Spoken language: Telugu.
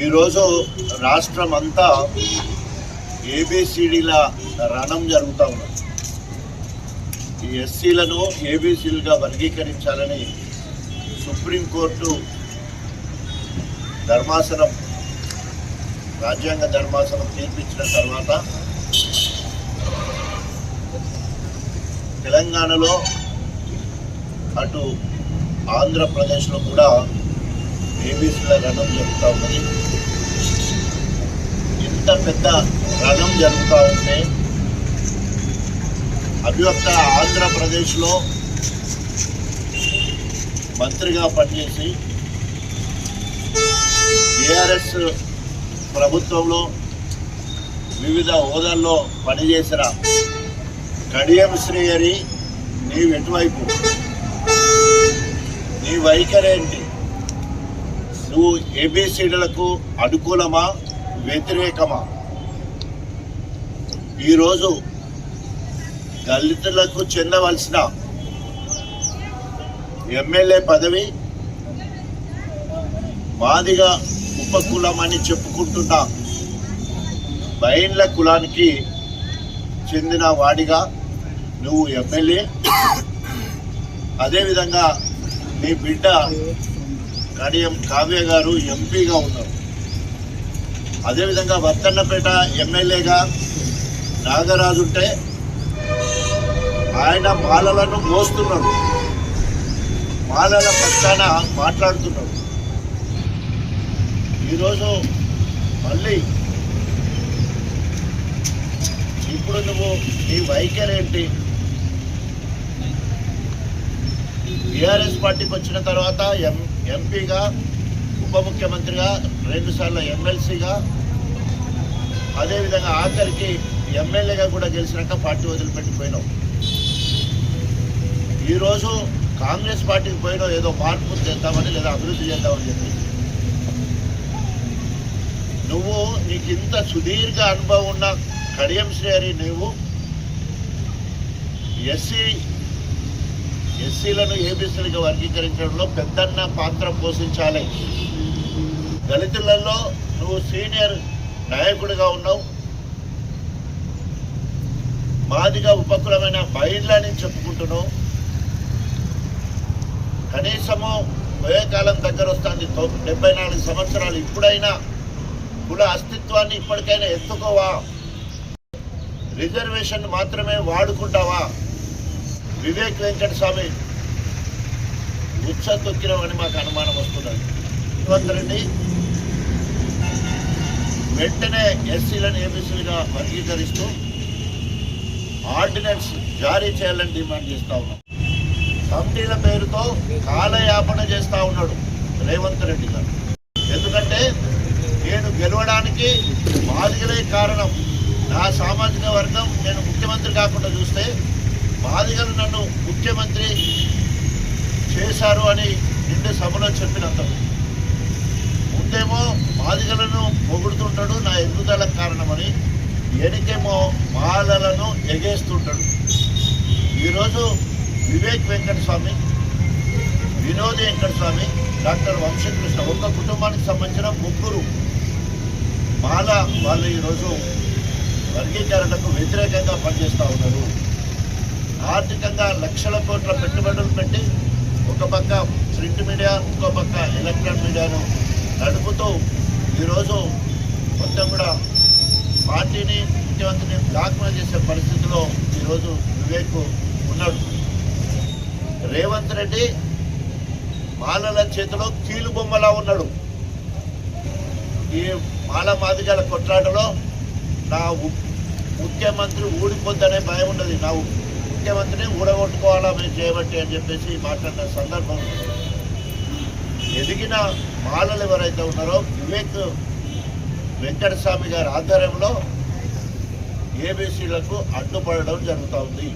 ఈరోజు రాష్ట్రం అంతా ఏబిసిడీల రణం జరుగుతూ ఉన్నది. ఈ ఎస్సీలను ఏబిసిలుగా వర్గీకరించాలని సుప్రీంకోర్టు ధర్మాసనం రాజ్యాంగ ధర్మాసనం తీర్పిచ్చిన తర్వాత తెలంగాణలో అటు ఆంధ్రప్రదేశ్లో కూడా ఏబీసీల రణం జరుగుతూ ఉన్నది. ఇంత పెద్ద రణం జరుగుతూ ఉంటే అభివక్త ఆంధ్రప్రదేశ్లో మంత్రిగా పనిచేసి టీఆర్ఎస్ ప్రభుత్వంలో వివిధ హోదాల్లో పనిచేసిన కడియం శ్రీహరి నీవు ఎటువైపు? నీ వైఖరేంటి నువ్వు ఏబిసిడీలకు అనుకూలమా వ్యతిరేకమా? ఈరోజు దళితులకు చెందవలసిన ఎమ్మెల్యే పదవి మాదిగా ఉపకులం అని చెప్పుకుంటున్న బైన్ల కులానికి చెందిన వాడిగా నువ్వు ఎమ్మెల్యే. అదేవిధంగా నీ బిడ్డ కడియం కావ్య గారు ఎంపీగా ఉన్నారు. అదేవిధంగా వర్తన్నపేట ఎమ్మెల్యేగా నాగరాజు ఉంటే ఆయన మాలలను మోస్తున్నాడు మాలల పక్షాన మాట్లాడుతున్నాడు ఈరోజు మళ్ళీ ఇప్పుడు నువ్వు నీ వైఖరి ఏంటి బీఆర్ఎస్ పార్టీకి వచ్చిన తర్వాత ఎం ఎంపీగా ఉప ముఖ్యమంత్రిగా రెండుసార్లు ఎమ్మెల్సీగా అదేవిధంగా ఆఖరికి ఎమ్మెల్యేగా కూడా గెలిచినాక పార్టీ వదిలిపెట్టిపోయినావు ఈరోజు కాంగ్రెస్ పార్టీకి పోయినావు ఏదో మార్పు చేద్దామని లేదా అభివృద్ధి చేద్దామని చెప్పి. నువ్వు నీకు ఇంత సుదీర్ఘ అనుభవం ఉన్న కడియం శ్రేయరి నువ్వు ఎస్సీ ఎస్సీలను ఏబీసీలుగా వర్గీకరించడంలో పెద్దన్న పాత్ర పోషించాలి. దళితులలో నువ్వు సీనియర్ నాయకుడిగా ఉన్నావు. మాదిగా ఉపకులమైన బయళ్ళని చెప్పుకుంటున్నావు. కనీసము పోయే దగ్గర వస్తుంది. డెబ్బై నాలుగు సంవత్సరాలు ఇప్పుడైనా కుల అస్తిత్వాన్ని ఇప్పటికైనా ఎత్తుకోవా? రిజర్వేషన్ మాత్రమే వాడుకుంటావా? వివేక్ వెంకట స్వామి ఉత్స తొక్కినవని మాకు అనుమానం వస్తున్నది. రేవంత్ రెడ్డి వెంటనే ఎస్సీలను ఏబీసీలుగా వర్గీకరిస్తూ ఆర్డినెన్స్ జారీ చేయాలని డిమాండ్ చేస్తా ఉన్నాం. కమిటీల పేరుతో కాలయాపన చేస్తా ఉన్నాడు రేవంత్ రెడ్డి గారు. ఎందుకంటే నేను గెలవడానికి బాధికలే కారణం నా సామాజిక వర్గం. నేను ముఖ్యమంత్రి కాకుండా చూస్తే బాధికలు నన్ను ముఖ్యమంత్రి చేశారు అని నిండు సభలో చెప్పినందుకు ముందేమో బాధికలను పొగుడుతుంటాడు నా ఎదుగుదలకు కారణమని ఎనికేమో మాలలను ఎగేస్తుంటాడు. ఈరోజు వివేక్ వెంకట స్వామి వినోద్ వెంకట స్వామి డాక్టర్ వంశకృష్ణ ఒక్క కుటుంబానికి సంబంధించిన ముగ్గురు మాల వాళ్ళు ఈరోజు వర్గీకరణకు వ్యతిరేకంగా పనిచేస్తూ ఉన్నారు. ఆర్థికంగా లక్షల కోట్ల పెట్టుబడులు పెట్టి ఒక పక్క ప్రింట్ మీడియా ఇంకో పక్క ఎలక్ట్రానిక్ మీడియాను నడుపుతూ ఈరోజు మొత్తం కూడా పార్టీని ముఖ్యమంత్రిని బ్లాక్మెయిల్ చేసే పరిస్థితిలో ఈరోజు వివేక్ ఉన్నాడు. రేవంత్ రెడ్డి మాలల చేతిలో కీలు బొమ్మలా ఉన్నాడు. ఈ మాల మాదిగల కొట్లాటలో నా ముఖ్యమంత్రి ఊడిపోద్దనే భయం ఉన్నది నా ముఖ్యమంత్రిని ఊడగొట్టుకోవాలా మేము చేయబట్టి అని చెప్పేసి మాట్లాడిన సందర్భం. ఎదిగిన మాలలు ఎవరైతే ఉన్నారో వివేక్ వెంకటస్వామి గారి ఆధ్వర్యంలో ఏబీసీలకు అడ్డుపడడం జరుగుతూ ఉంది.